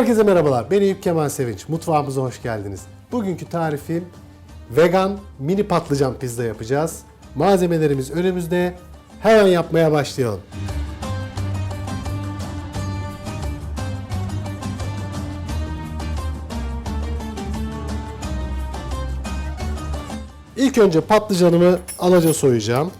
Herkese merhabalar. Ben Eyüp Kemal Sevinç. Mutfağımıza hoş geldiniz. Bugünkü tarifim vegan mini patlıcan pizza yapacağız. Malzemelerimiz önümüzde. Hemen yapmaya başlayalım. İlk önce patlıcanımı alaca soyacağım.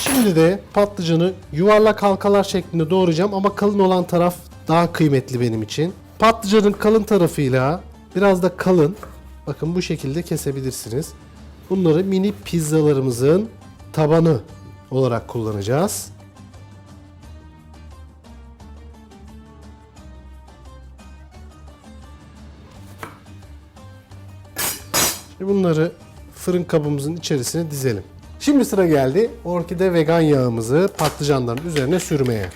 Şimdi de patlıcanı yuvarlak halkalar şeklinde doğrayacağım ama kalın olan taraf daha kıymetli benim için. Patlıcanın kalın tarafıyla biraz da kalın bakın bu şekilde kesebilirsiniz. Bunları mini pizzalarımızın tabanı olarak kullanacağız. Şimdi bunları fırın kabımızın içerisine dizelim. Şimdi sıra geldi orkide vegan yağımızı patlıcanların üzerine sürmeye.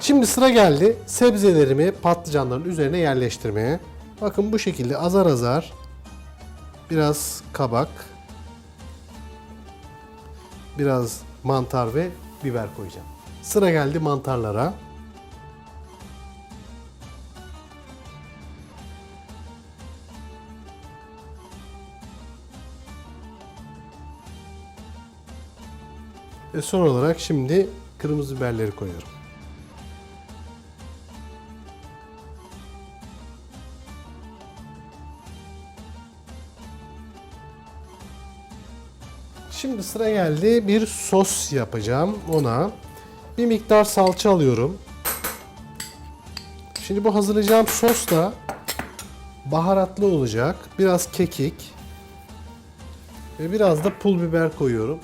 Şimdi sıra geldi sebzelerimi patlıcanların üzerine yerleştirmeye. Bakın bu şekilde azar azar biraz kabak, biraz mantar ve biber koyacağım. Sıra geldi mantarlara. Ve son olarak şimdi kırmızı biberleri koyuyorum. Şimdi sıra geldi bir sos yapacağım ona. Bir miktar salça alıyorum. Şimdi bu hazırlayacağım sos da baharatlı olacak. Biraz kekik ve biraz da pul biber koyuyorum.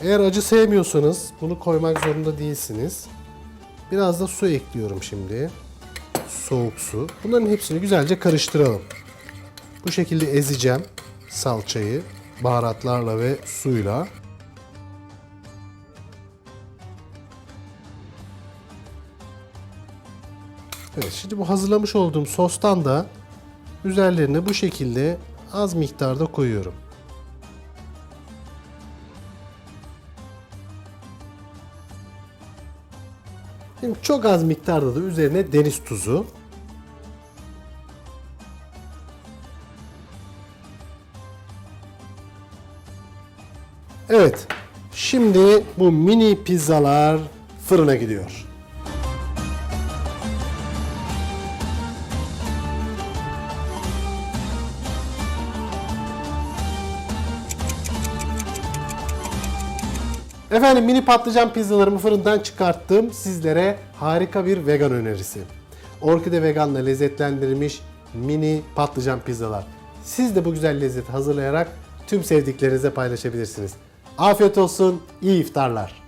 Eğer acı sevmiyorsanız bunu koymak zorunda değilsiniz. Biraz da su ekliyorum şimdi. Soğuk su. Bunların hepsini güzelce karıştıralım. Bu şekilde ezeceğim salçayı baharatlarla ve suyla. Evet, şimdi bu hazırlamış olduğum sostan da üzerlerine bu şekilde az miktarda koyuyorum. Şimdi çok az miktarda da üzerine deniz tuzu, Evet. Şimdi bu mini pizzalar fırına gidiyor. Efendim mini patlıcan pizzalarımı fırından çıkarttım. Sizlere harika bir vegan önerisi. Orkide veganla lezzetlendirilmiş mini patlıcan pizzalar. Siz de bu güzel lezzeti hazırlayarak tüm sevdiklerinize paylaşabilirsiniz. Afiyet olsun, iyi iftarlar.